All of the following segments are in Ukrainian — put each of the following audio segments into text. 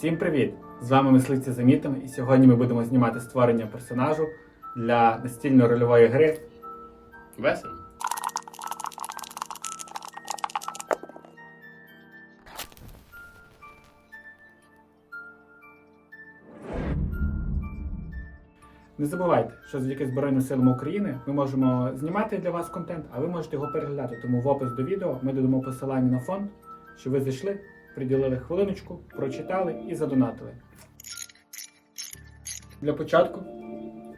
Всім привіт! З вами мисливці за і сьогодні ми будемо знімати створення персонажу для настільної рольової гри. Весело. Не забувайте, що завдяки Збройним силам України ми можемо знімати для вас контент, а ви можете його переглядати. Тому в опис до відео ми додамо посилання на фонд, щоб ви зайшли, приділили хвилиночку, прочитали і задонатили. Для початку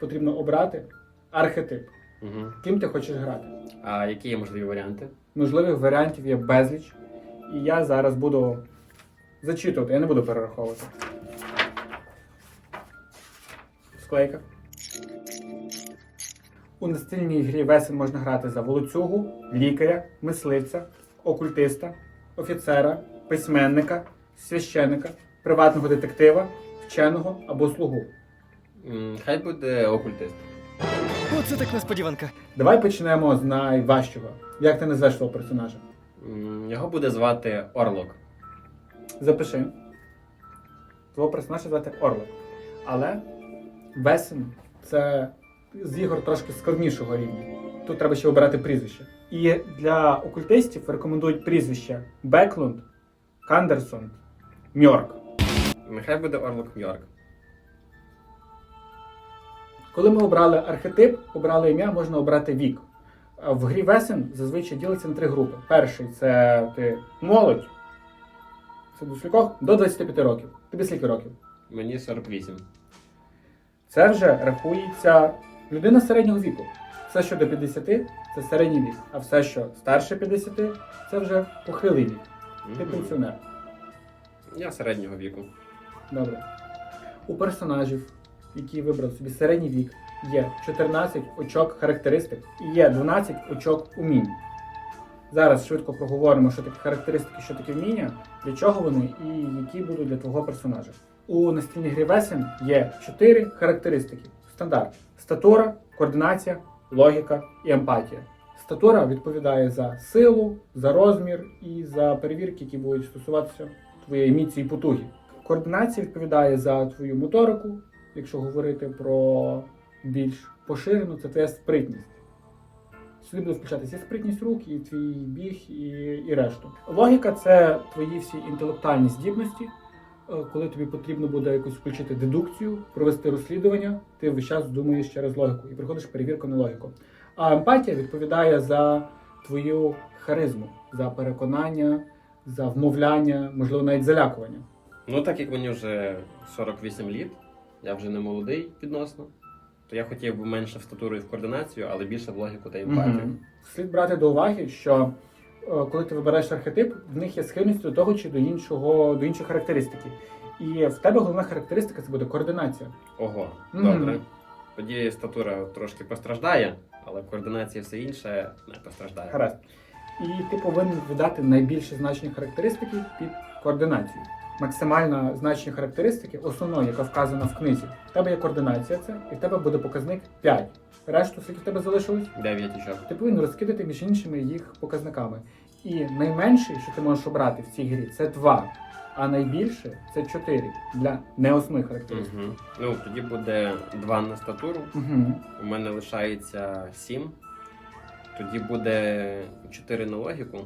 потрібно обрати архетип, Угу. ким ти хочеш грати. А які є можливі варіанти? Можливих варіантів є безліч. І я зараз буду зачитувати, я не буду перераховувати. Склейка. У настільній грі весен можна грати за волоцюгу, лікаря, мисливця, окультиста, офіцера, письменника, священика, приватного детектива, вченого або слугу. М, Хай буде окультист. Оце так несподіванка. Давай почнемо з найважчого. Як ти назвеш свого персонажа? М, Його буде звати Орлок. Запиши. Твого персонажа звати Орлик. Але Весен це з ігор трошки складнішого рівня. Тут треба ще обирати прізвище. І для окультистів рекомендують прізвища Беклунд, Кандерсон, Мьорк. Нехай буде Орлок Нью-Йорк. Коли ми обрали архетип, обрали ім'я, можна обрати вік. В грі Весен зазвичай ділиться на три групи. Перший це ти молодь. Це до скількох? До 25 років. Тобі скільки років? Мені 48. Це вже рахується людина середнього віку. Все, що до 50 це середній вік, а все, що старше 50 це вже похилий вік. Ти Мгм. пенсіонер. Я середнього віку. Добре. У персонажів, які вибрали собі середній вік, є 14 очок характеристик і є 12 очок умінь. Зараз швидко проговоримо, що таке характеристики, що таке вміння, для чого вони і які будуть для твого персонажа. У настільній грі Весен є 4 характеристики. Стандарт: статура, координація, логіка і емпатія. Статура відповідає за силу, за розмір і за перевірки, які будуть стосуватися твоєї міці і потуги. Координація відповідає за твою моторику, якщо говорити про більш поширену, це твоя спритність. Сюди буде включатися і спритність рук, і твій біг, і, і решту. Логіка це твої всі інтелектуальні здібності. Е, Коли тобі потрібно буде якось включити дедукцію, провести розслідування, ти весь час думаєш через логіку і приходиш перевірку на логіку. А емпатія відповідає за твою харизму, за переконання, за вмовляння, можливо, навіть залякування. Ну, так як мені вже 48 літ, я вже не молодий відносно, то я хотів би менше в статуру і в координацію, але більше в логіку та емпатію. Мгм. Слід брати до уваги, що е, коли ти вибираєш архетип, в них є схильність до того чи до іншого, до іншої характеристики. І в тебе головна характеристика це буде координація. Ого, добре. Тоді статура трошки постраждає, але координація все інше не постраждає. Гаразд. І ти повинен видати найбільше значні характеристики під координацію. Максимально значні характеристики, основної, яка вказана в книзі. В тебе є координація це, і в тебе буде показник 5. Решту, скільки в тебе залишилось? Дев'ять очок. Ти повинен розкидати між іншими їх показниками. І найменший, що ти можеш обрати в цій грі, це 2. А найбільше це 4 для неоснових характеристик. Угу. Ну, тоді буде 2 на статуру. Угу. У мене лишається 7. Тоді буде 4 на логіку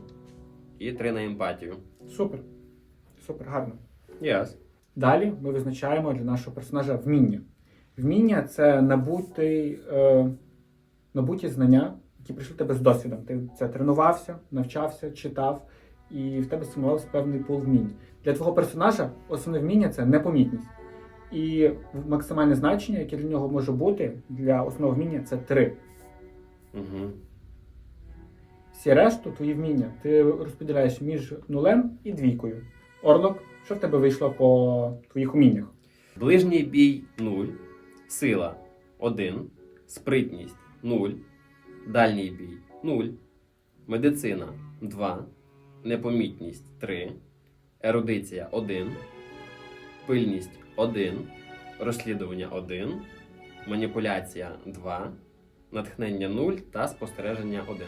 і 3 на емпатію. Супер. Супер, гарно. Яс. Далі ми визначаємо для нашого персонажа вміння. Вміння це набути, е, набуті знання, які прийшли в тебе з досвідом. Ти це тренувався, навчався, читав, і в тебе сформувався певний пул вмінь. Для твого персонажа основне вміння це непомітність. І максимальне значення, яке для нього може бути для основного вміння, це 3. Угу. Всі решту твої вміння ти розподіляєш між нулем і двійкою. Орлок, що в тебе вийшло по твоїх уміннях? Ближній бій 0. Сила 1. Спритність 0. Дальній бій 0. Медицина 2. Непомітність 3. Ерудиція 1. Пильність 1. Розслідування 1. Маніпуляція 2. Натхнення 0 та спостереження 1.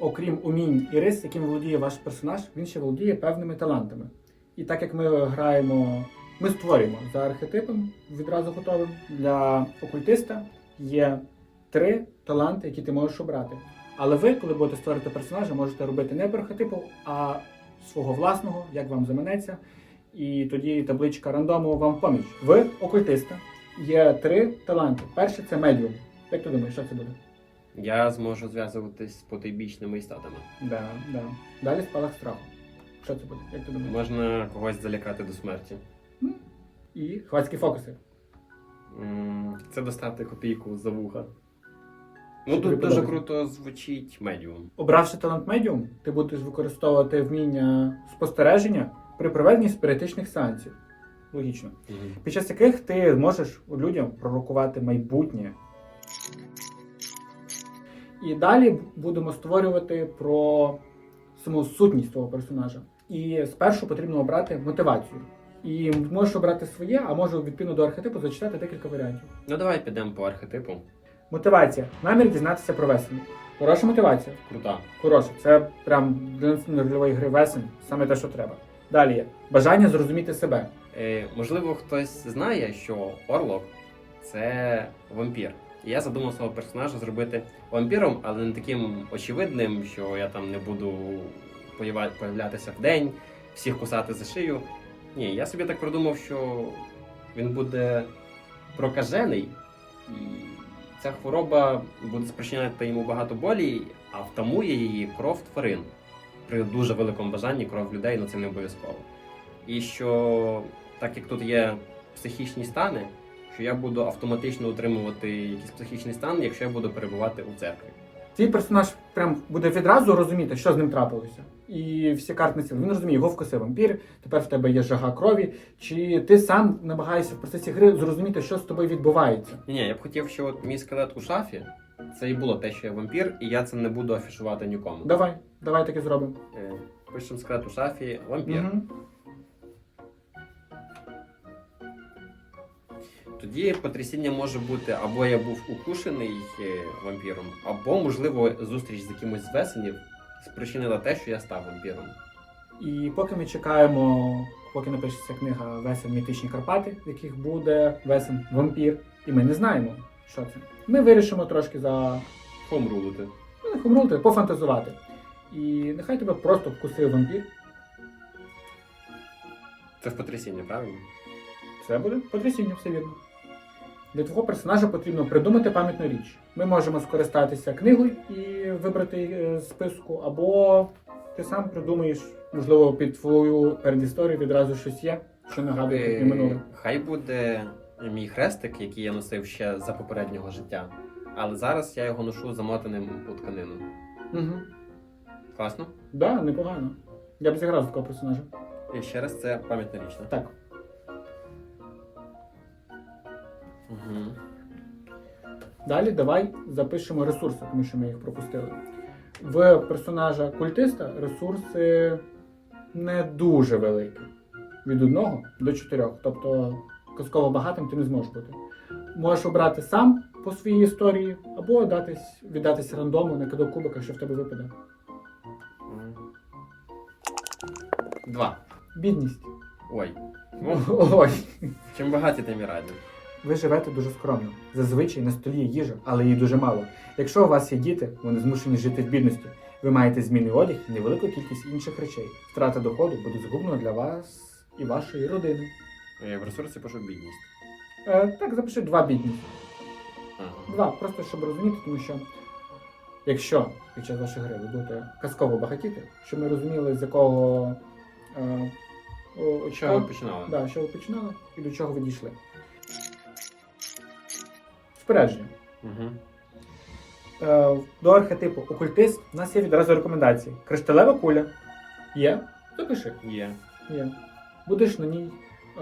Окрім умінь і рис, яким володіє ваш персонаж, він ще володіє певними талантами. І так як ми граємо, ми створюємо за архетипом відразу готовим. Для окультиста є три таланти, які ти можеш обрати. Але ви, коли будете створити персонажа, можете робити не архетипу, а свого власного, як вам заманеться. І тоді табличка рандому вам в поміч. В окультиста є три таланти. Перший це медіум. Як ти думаєш, що це буде? Я зможу зв'язуватись з потойбічними істотами. Да, да. Далі спалах страху. Що це буде? Як ти думаєш? Можна когось залякати до смерті. І хвацькі фокуси. Це достати копійку за вуха. Ну тут дуже подобається? круто звучить медіум. Обравши талант медіум, ти будеш використовувати вміння спостереження при проведенні спіритичних сеансів. Логічно. Під час яких ти зможеш людям пророкувати майбутнє. І далі будемо створювати про саму сутність твого персонажа. І спершу потрібно обрати мотивацію. І можеш обрати своє, а можу відповідно до архетипу зачитати декілька варіантів. Ну давай підемо по архетипу. Мотивація. Намір дізнатися про весен. Хороша мотивація. Крута. Хороше, це прям для рольової гри весен, саме те, що треба. Далі є бажання зрозуміти себе. Е, можливо, хтось знає, що Орлок це вампір. І я задумав свого персонажа зробити вампіром, але не таким очевидним, що я там не буду появлятися в день, всіх кусати за шию. Ні, я собі так продумав, що він буде прокажений, і ця хвороба буде спричиняти йому багато болі, а втамує її кров тварин. При дуже великому бажанні кров людей, ну це не обов'язково. І що так як тут є психічні стани, що я буду автоматично утримувати якийсь психічний стан, якщо я буду перебувати у церкві. Твій персонаж прям буде відразу розуміти, що з ним трапилося. І всі карти сили. Він розуміє, його вкусив вампір, тепер в тебе є жага крові. Чи ти сам намагаєшся в процесі гри зрозуміти, що з тобою відбувається? Ні, я б хотів, що от мій скелет у шафі це і було те, що я вампір, і я це не буду афішувати нікому. Давай, давай таки зробимо. Е, Пишемо скелет у шафі, вампір. Мгм. Тоді потрясіння може бути або я був укушений е, вампіром, або, можливо, зустріч з якимось з весенів спричинила те, що я став вампіром. І поки ми чекаємо, поки напишеться книга Весен Мітичні Карпати, в яких буде Весен вампір, і ми не знаємо, що це. Ми вирішимо трошки за Хомрулити. ну, не хомрулити, пофантазувати. І нехай тебе просто вкусив вампір. Це в потрясіння, правильно? Це буде потрясіння, все вірно. Для твого персонажа потрібно придумати пам'ятну річ. Ми можемо скористатися книгою і вибрати е, списку, або ти сам придумаєш, можливо, під твою передісторію відразу щось є, що нагадує тобі минуле. Хай буде мій хрестик, який я носив ще за попереднього життя. Але зараз я його ношу замотаним у тканину. Угу. Класно? Да, непогано. Я б зіграв такого персонажа. І ще раз це пам'ятна річ. так? Угу. Далі давай запишемо ресурси, тому що ми їх пропустили. В персонажа культиста ресурси не дуже великі. Від 1 до 4. Тобто казково багатим ти не зможеш бути. Можеш обрати сам по своїй історії, або датись, віддатись рандому на кидок кубика, що в тебе випаде. Два. Бідність. Ой. Ну, Ой. чим багаті, тим і раді. Ви живете дуже скромно. Зазвичай на столі є їжа, але її дуже мало. Якщо у вас є діти, вони змушені жити в бідності. Ви маєте змінний одяг і невелику кількість інших речей. Втрата доходу буде згубною для вас і вашої родини. Я в ресурсі пишу бідність. Е, так, запиши два бідність. Ага. Два, просто щоб розуміти, тому що якщо під час вашої гри ви будете казково багатіти, щоб ми розуміли, з якого е, о, Що ви починали? Да, що ви починали і до чого ви дійшли. Спередження. Угу. Е, до архетипу окультист у нас є відразу рекомендації. Кришталева куля. Є. Запиши. Є. Є. Будеш на ній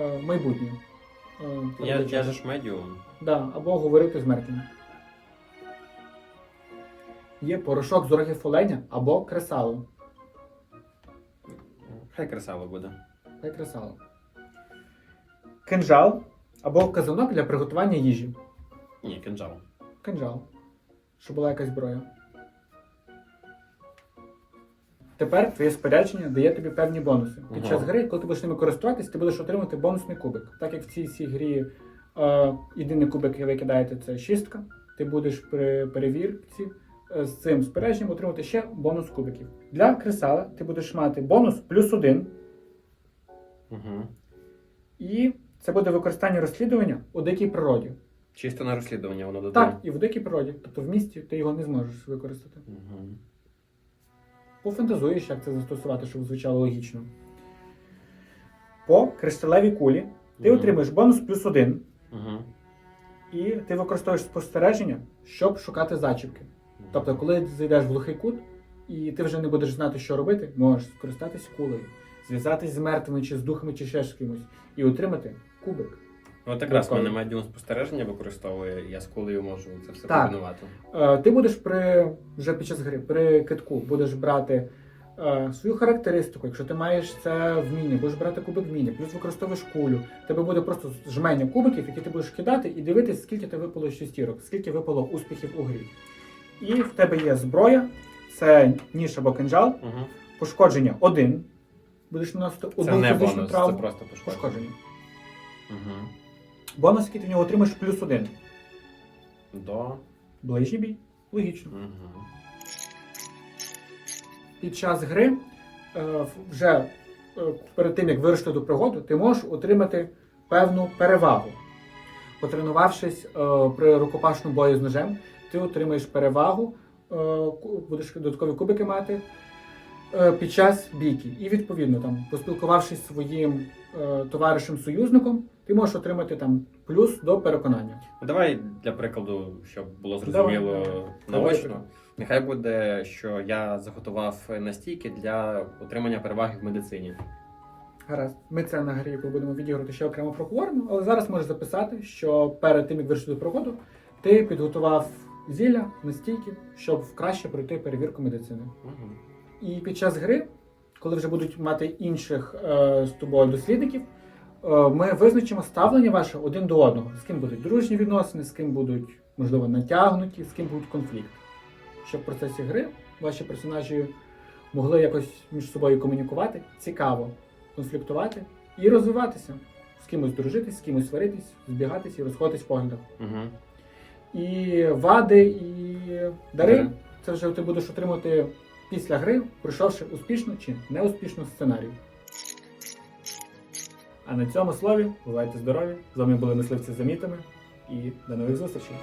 е, майбутнє. Е, Я, я ж медіум. Да, або говорити з мертвими. Є порошок з рогів оленя або кресало. Хай красиво буде. Хай кресало. Кинжал або казанок для приготування їжі. Ні, кинджал. Кинжал. Щоб була якась зброя. Тепер твоє спорядження дає тобі певні бонуси. Під час гри, коли ти будеш ними користуватись, ти будеш отримувати бонусний кубик. Так як в цій цій грі е, єдиний кубик, який ви кидаєте, це шістка. Ти будеш при перевірці е, з цим спорядженням отримати ще бонус кубиків. Для кресала ти будеш мати бонус плюс один, Угу. і це буде використання розслідування у дикій природі. Чисто на розслідування воно додає. Так, і в дикій природі. Тобто в місті ти його не зможеш використати. Угу. Пофантазуєш, як це застосувати, щоб звучало логічно. По кришталевій кулі ти Мгм. отримуєш бонус плюс один, Угу. і ти використовуєш спостереження, щоб шукати зачіпки. Тобто, коли зайдеш в глухий кут, і ти вже не будеш знати, що робити, можеш скористатись кулею, зв'язатись з мертвими чи з духами, чи ще з кимось, і отримати кубик. Ну, От якраз в мене медіум спостереження використовує, я з кулею можу це все Так. комбінувати. Е, ти будеш при вже під час гри, при китку, будеш брати е, свою характеристику. Якщо ти маєш це вміння, будеш брати кубик вміння, плюс використовуєш кулю. Тебе буде просто жменя кубиків, які ти будеш кидати, і дивитись, скільки тебе випало шістірок, скільки випало успіхів у грі. І в тебе є зброя, це ніж або кинжал, Угу. пошкодження один. Будеш наносити Це одну не фізичну бонус, травму. це просто пошкодження. Пошкодження. Угу. Бонус, який ти в нього отримаєш, плюс один. До. Ближній бій. Логічно. Угу. під час гри, е, вже е, перед тим як вирушити до пригоду, ти можеш отримати певну перевагу. Потренувавшись е, при рукопашному бою з ножем, ти отримаєш перевагу, е, будеш додаткові кубики мати під час бійки. І відповідно, там, поспілкувавшись зі своїм е, товаришем-союзником, ти можеш отримати там плюс до переконання. Ну, давай для прикладу, щоб було зрозуміло давай. Наочно. Нехай буде, що я заготував настійки для отримання переваги в медицині. Гаразд, ми це на грі, будемо відігрувати, ще окремо проговоримо, але зараз можеш записати, що перед тим, як вирішити до пригоду, ти підготував зілля, настійки, щоб краще пройти перевірку медицини. Угу. І під час гри, коли вже будуть мати інших е, з тобою дослідників, е, ми визначимо ставлення ваше один до одного, з ким будуть дружні відносини, з ким будуть, можливо, натягнуті, з ким будуть конфлікти. Щоб в процесі гри ваші персонажі могли якось між собою комунікувати, цікаво конфліктувати і розвиватися. З кимось дружитись, з кимось сваритись, збігатись і розходитись в поглядах. Угу. І вади, і дари це вже ти будеш отримати після гри, пройшовши успішно чи неуспішно сценарій. А на цьому слові бувайте здорові! З вами були мисливці з замітами і до нових зустрічей!